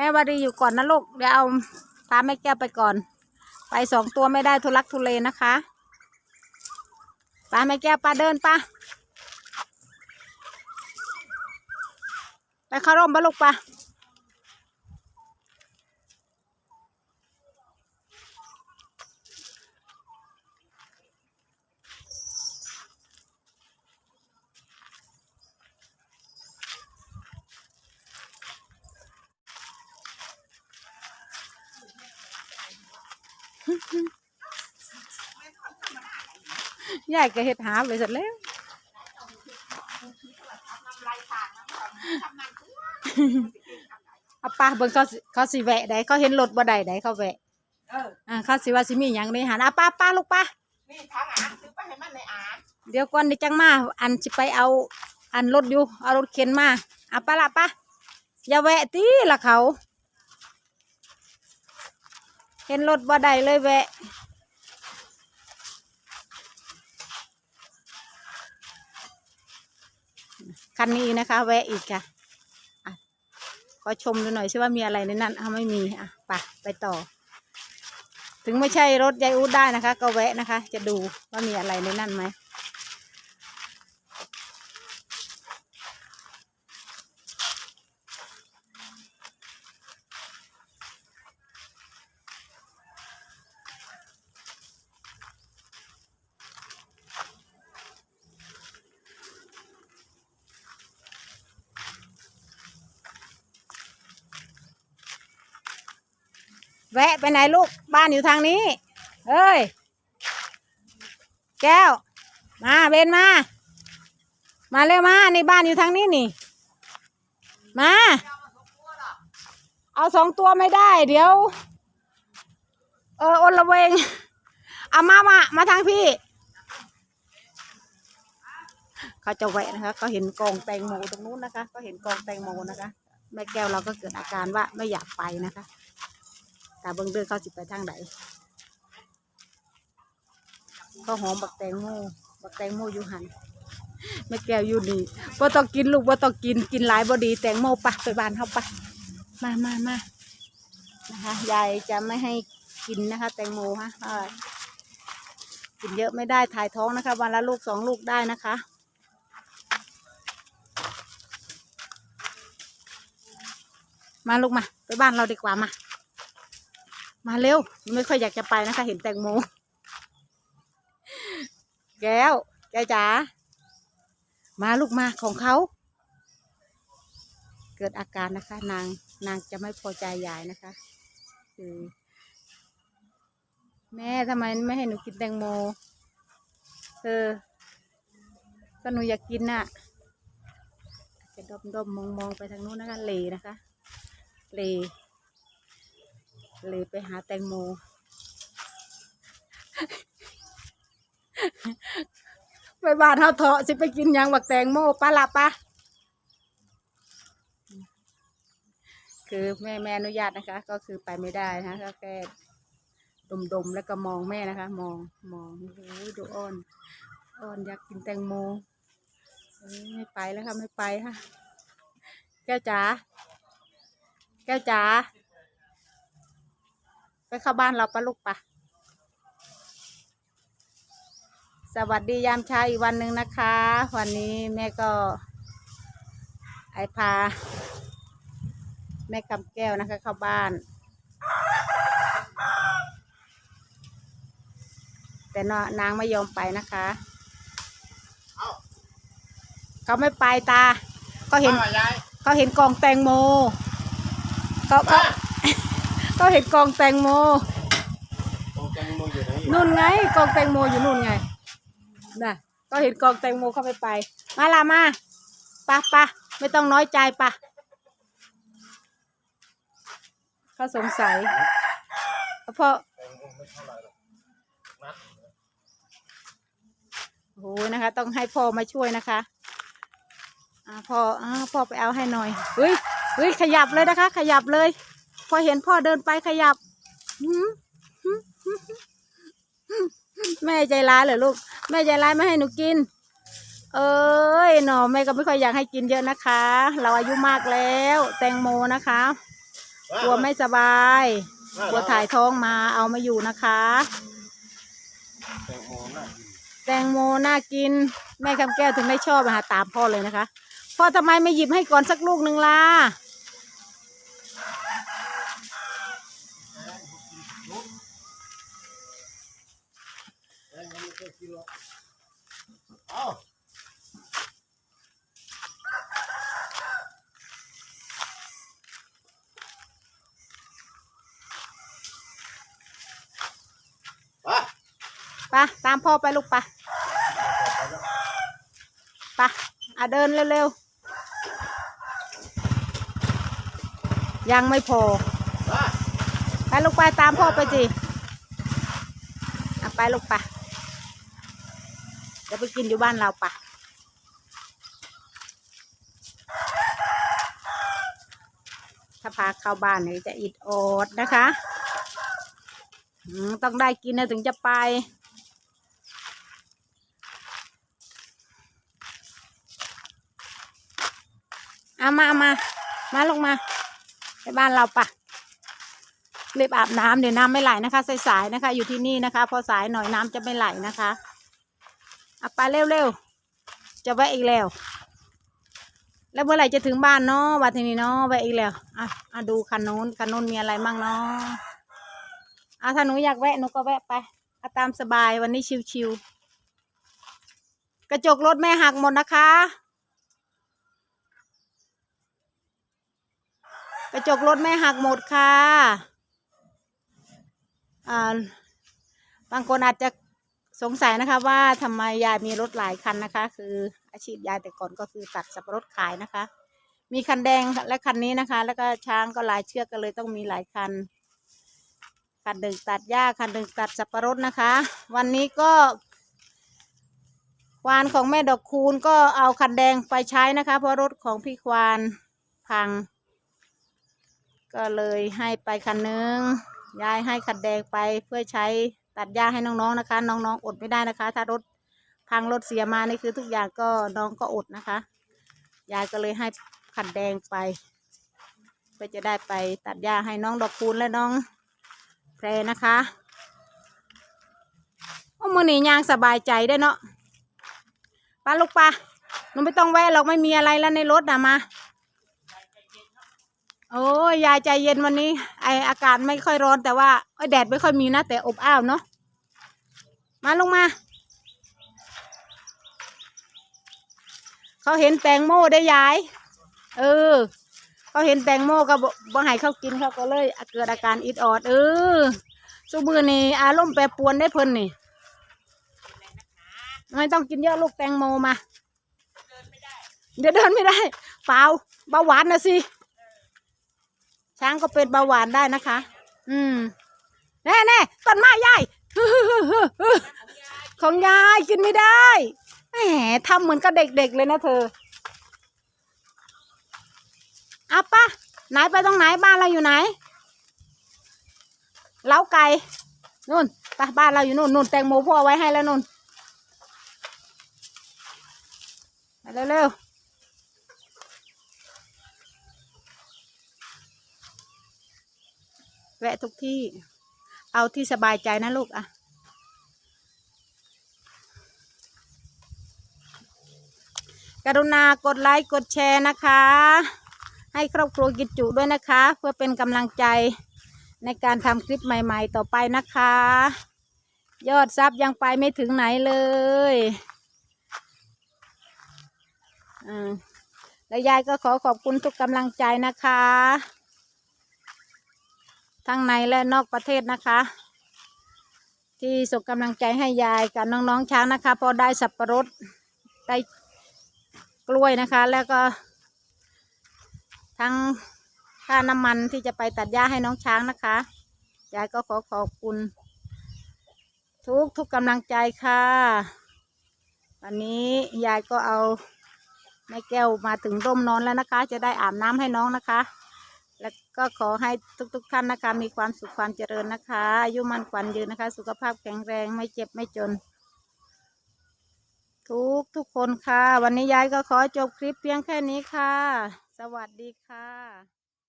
แม่วารีอยู่ก่อนนะลูกเดี๋ยวเอาพาแม่แก้วไปก่อน ไปสองตัวไม่ได้ทุลักทุเลนะคะไปาแม่แก้วปาเดินปะไปเข้าร่มปะลูกปะ ยายก็เฮ็ดหาไปเสร็จแล้วเอาปะเบิ่งเขาสิเขาสิแวะได้เขาเห็นรถบ่ได้ได้เขาแวะเอออ่าเขาสิว่าสิมีหยังในหันอะป้าป้าลูกป้านี่ทางอาซื้อไปให้มันในอาเดี๋ยวก่อนเดี๋ยวจังมา อันสิไปเอา อันรถอยู่เอารถเข็นมาอะป้าละป้าอย่าแวะตีละเขา เห็นรถบ่ได้เลยแวะคันนี้นะคะ แวะอีกค่ะอะขอชมดูหน่อยสิว่ามีอะไรในนั้นอะไม่มีอะปะไปต่อ ถึงไม่ใช่รถยายอูดได้นะคะ ก็แวะนะคะ จะดูว่ามีอะไรในนั้นไหม แวะไปไหนลูกบ้านอยู่ทางนี้ เอ้ย แก้ว มาเบนมา มาเร็วมาในบ้านอยู่ทางนี้นี่ มา เอาสองตัวไม่ได้ เดี๋ยว เอออนละเวง เอามามา มาทางพี่ เขาจะแวะนะคะเขาเห็นกองแตงโมตรงนู้นนะคะ ก็เห็นกองแตงโมนะคะ แม่แก้วเราก็เกิดอาการว่าไม่อยากไปนะคะ แต่เบิ่งเดือเขาสิไปทางไหนก็หอมบักแตงโมบักแตงโมอยู่หันแม่แก้วอยู่นี่บ่ต้องกินลูกบ่ต้องกินกินหลายบ่ดีแตงโมปะไปบ้านเฮาปะมามามานะคะยายจะไม่ให้กินนะคะ แตงโมฮะกินเยอะไม่ได้ถ่ายท้องนะคะ วันละลูกสองลูกได้นะคะมาลูกมา ไปบ้านเราดีกว่ามา มาเร็ว ไม่ค่อยอยากจะไปนะคะ เห็นแตงโม แก้ว แกจ๋า มาลูกมาของเขา เกิดอาการนะคะ นางนางจะไม่พอใจยายนะคะ คือแม่ทำไมไม่ให้หนูกินแตงโม เออ ก็หนูอยากกินน่ะ จะดมดมมองมองไปทางนู้นนะคะเลนะคะเล เลยไปหาแตงโม ไปบ้านเฮาเถาะสิไปกินหยังบักแตงโมปะละปะคือแม่แม่อนุญาตนะคะ ก็คือไปไม่ได้นะคะก็แค่ดมๆแล้วก็มองแม่นะคะ มองมองโอ้ดูอ้อนอ้อนอยากกินแตงโมไม่ไปแล้วค่ะไม่ไปค่ะ แก้วจ๋าแก้วจ๋า ไปเข้าบ้านเราปะลูกปะสวัสดียามเช้าอีกวันหนึ่งนะคะ วันนี้แม่ก็ ไอพา แม่กำแก้วนะคะ เข้าบ้าน แต่นนางไม่ยอมไปนะคะเขาไม่ไปตาก็เห็นยายเขาเห็นกองแตงโมเขาเขา เขาเห็นกองแตงโมกองแตงโมอยู่ไหนนู่นไงกองแตงโมอยู่นู่นไงน่ะก็เห็นกองแตงโมเข้าไปไป มาละมาปะปะไม่ต้องน้อยใจปะเขาสงสัยเพราะโอ้โหนะคะ ต้องให้พ่อมาช่วยนะคะอ่าพ่ออ่าพ่อไปเอาให้หน่อยเฮ้ยเฮ้ยขยับเลยนะคะ ขยับเลย พอเห็นพ่อเดินไปขยับแม่ใจร้ายเหรอลูก แม่ใจร้ายไม่ให้หนูกิน เอ้ยหนอแม่ก็ไม่ค่อยอยากให้กินเยอะนะคะ เราอายุมากแล้ว แตงโมนะคะกลัวไม่สบายกลัวถ่ายท้องมาเอามาอยู่นะคะ แตงโมน่ากินแตงโมน่ากิน แม่คำแก้วถึงได้ชอบมาหาตามพ่อเลยนะคะ พ่อทำไมไม่หยิบให้ก่อนสักลูกหนึ่งล่ะ งโมไม่เคยกินหรอกเอาไปไปะตามพ่อไปลูกไปะปะอะเดินเร็วๆ ยังไม่พอ ไปไปลูกไปตามพ่อไปสิอะไปลูกไป เดี๋ยวไปกินอยู่บ้านเราปะถ้าพาเข้าบ้านเนี่ยจะอิดโอดนะคะต้องได้กินนะถึงจะไป เอามาเอามา มาลงมา ไปบ้านเราปะรีบอาบน้ำเดี๋ยวน้ำไม่ไหลนะคะ สายๆนะคะ อยู่ที่นี่นะคะ พอสายหน่อยน้ำจะไม่ไหลนะคะ เอาไปเร็วๆ จะแวะอีกแล้ว แล้วเมื่อไหร่จะถึงบ้านเนาะวันทีนี้เนาะแวะอีกแล้วอะอะดูคันนู้นคันนู้นมีอะไรมั่งเนาะอะถ้าหนูอยากแวะหนูก็แวะไปเอาตามสบายวันนี้ชิวๆกระจกรถแม่หักหมดนะคะ กระจกรถแม่หักหมดค่ะอ่าบางคนอาจจะ สงสัยนะคะว่าทำไมยายมีรถหลายคันนะคะ คืออาชีพยายแต่ก่อนก็คือตัดสับปะรดขายนะคะ มีคันแดงและคันนี้นะคะ แล้วก็ช้างก็หลายเชือกกันเลยต้องมีหลายคัน คันหนึ่งตัดหญ้าคันหนึ่งตัดสับปะรดนะคะ วันนี้ก็ควานของแม่ดอกคูณก็เอาคันแดงไปใช้นะคะ เพราะรถของพี่ควานพัง ก็เลยให้ไปคันหนึงยายให้คันแดงไปเพื่อใช้ ตัดหญ้าให้น้องๆนะคะ น้องๆอดไม่ได้นะคะ ถ้ารถพังรถเสียมานี่คือทุกอย่างก็น้องก็อดนะคะ ยายก็เลยให้คันแดงไปเพื่อจะได้ไปตัดหญ้าให้น้องดอกคูณและน้องแพรนะคะโอ้มือนี่ยางสบายใจได้เนาะป้าลูกปะหนูไม่ต้องแวะหรอกไม่มีอะไรแล้วในรถนะมาโอ้ยายใจเย็นวันนี้ ไออากาศไม่ค่อยร้อนแต่ว่าไอแดดไม่ค่อยมีนะแต่อบอ้าวเนาะ มาลงมา เขาเห็นแตงโมได้ยาย เออ เขาเห็นแตงโมก็บ่บ่ให้เขากินเขาก็เลยเกิดอาการอิดออด เออสุมือนี่อารมณ์แปรปรวนได้เพิ่นนี่ไม่ต้องกินเยอะลูกแตงโมมา เดี๋ยวเดินไม่ได้ เปล่าเบาหวานนะสิ ช้างก็เป็นเบาหวานได้นะคะ อืม แน่แน่ต้นไม้ยาย ของยายกินไม่ได้แหมทำเหมือนกับเด็กๆเลยนะเธอเอาปะไหนไปตรงไหนบ้านเราอยู่ไหน เล้าไก่นู่นไปบ้านเราอยู่นู่นนู่นแตงโมพ่อไว้ให้แล้วนู่นเร็วๆแวะทุกที่ เอาที่สบายใจนะลูกอะกรุณากดไลค์กดแชร์นะคะ ให้ครอบครัวกิจจุด้วยนะคะ เพื่อเป็นกำลังใจในการทำคลิปใหม่ๆต่อไปนะคะ ยอดซับยังไปไม่ถึงไหนเลยอืมแล้วยายก็ขอขอบคุณทุกกำลังใจนะคะ ทั้งในและนอกประเทศนะคะ ที่ส่งกำลังใจให้ยายกับน้องๆช้างนะคะ พอได้สับปะรดได้กล้วยนะคะ แล้วก็ ทั้งค่าน้ำมันที่จะไปตัดหญ้าให้น้องช้างนะคะยายก็ขอขอบคุณ ทุกทุกกำลังใจค่ะ วันนี้ยายก็เอาแม่แก้วมาถึงร่มนอนแล้วนะคะ จะได้อาบน้ำให้น้องนะคะ แล้วก็ขอให้ทุก ๆ ท่านนะคะมีความสุขความเจริญนะคะอายุมันขวัญยืนนะคะ สุขภาพแข็งแรงไม่เจ็บไม่จน ทุกทุกคนค่ะ วันนี้ยายก็ขอจบคลิปเพียงแค่นี้ค่ะ สวัสดีค่ะ